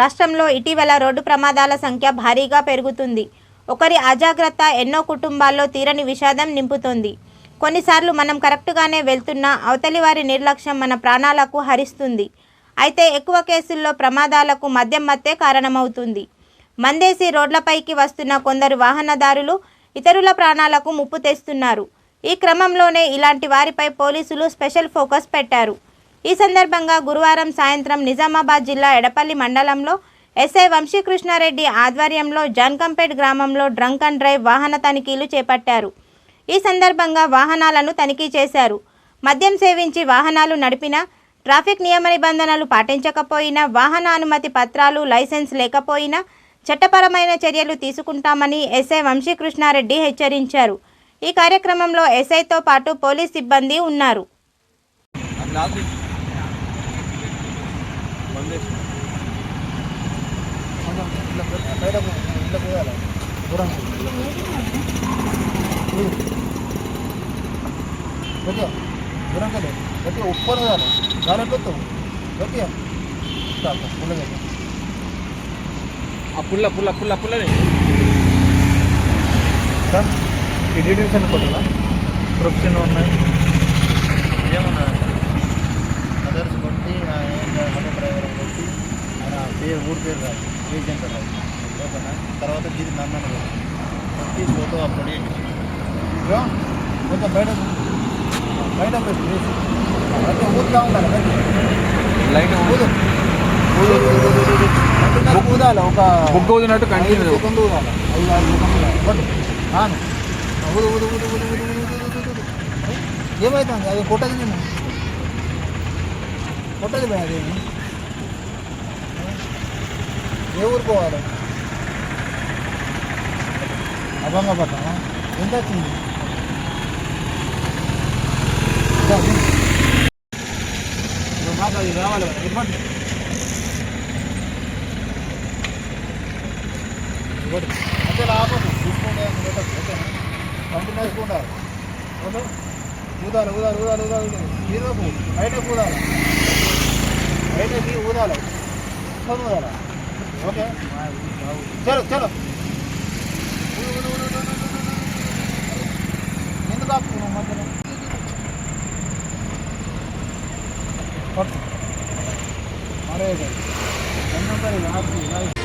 రాష్ట్రంలో ఇటీవల రోడ్డు ప్రమాదాల సంఖ్య భారీగా పెరుగుతుంది. ఒకరి అజాగ్రత్త ఎన్నో కుటుంబాల్లో తీరని విషాదం నింపుతోంది. కొన్నిసార్లు మనం కరెక్ట్గానే వెళ్తున్నా అవతలి వారి నిర్లక్ష్యం మన ప్రాణాలకు హరిస్తుంది. అయితే ఎక్కువ కేసుల్లో ప్రమాదాలకు మద్యం మత్తే కారణమవుతుంది. మందేసి రోడ్లపైకి వస్తున్న కొందరు వాహనదారులు ఇతరుల ప్రాణాలకు ముప్పు తెస్తున్నారు. ఈ క్రమంలోనే ఇలాంటి వారిపై పోలీసులు స్పెషల్ ఫోకస్ పెట్టారు. ఈ సందర్భంగా గురువారం సాయంత్రం నిజామాబాద్ జిల్లా ఎడపల్లి మండలంలో ఎస్ఐ వంశీకృష్ణారెడ్డి ఆధ్వర్యంలో జాన్కంపేట్ గ్రామంలో డ్రంక్ అండ్ డ్రైవ్ వాహన తనిఖీలు చేపట్టారు. ఈ సందర్భంగా వాహనాలను తనిఖీ చేశారు. మద్యం సేవించి వాహనాలు నడిపినా ట్రాఫిక్ నియమ నిబంధనలు పాటించకపోయినా వాహన అనుమతి పత్రాలు లైసెన్స్ లేకపోయినా చట్టపరమైన చర్యలు తీసుకుంటామని ఎస్ఐ వంశీకృష్ణారెడ్డి హెచ్చరించారు. ఈ కార్యక్రమంలో ఎస్ఐతో పాటు పోలీస్ సిబ్బంది ఉన్నారు. గట్టిగా దూరం కదా గట్టిగా ఉప్పు కాదు గాలి ఎట్లొద్దు గట్టిగా పుల్లగా ఆ పుల్ల పుల్ల పుల్ల పుల్లని సార్ ఈ డీటెయిల్స్ అని కొట్టాలా? ప్రొఫెషన్ ఉన్నాయి. ఏమన్నా అదర్స్ కొట్టి ఏ ఊరి పేరు రాదు ఎంత రాదు. ఓకేనా తర్వాత దీని నన్ను ప్రతి ఫోటో అప్లోడ్ చేయండి. కొంచెం బయట బయట ప్రతి ఊరుగా ఉండాలి లైట్ ఊదు. ఊదాలి ఒక బుక్ ఊదినట్టు కంటిన్యూ ఊదాలి. అవును ఊదు ఊదు ఊదు ఊదు ఊదు ఏమవుతుంది అది కొట్టదు నేను. కొట్టదు పోయి అదేమి ఏ ఊరు పోవాలి? అభంగపట్ట ఎంత వచ్చింది? మాకు అది కావాలి ఇవ్వండి. ఇవ్వండి. అంటే లాభం తీసుకుంటే పంపిణీ వేసుకుంటారు ఊదాలి ఊదాలి ఊదాలి ఊదాలి. మీరు ఊదాలి. బయటకి ఊదాలి. ఊదాలి? ओके चलो चलो ఎందుకు ఆపుతున్నాం మధ్యలో అరే ఎన్నో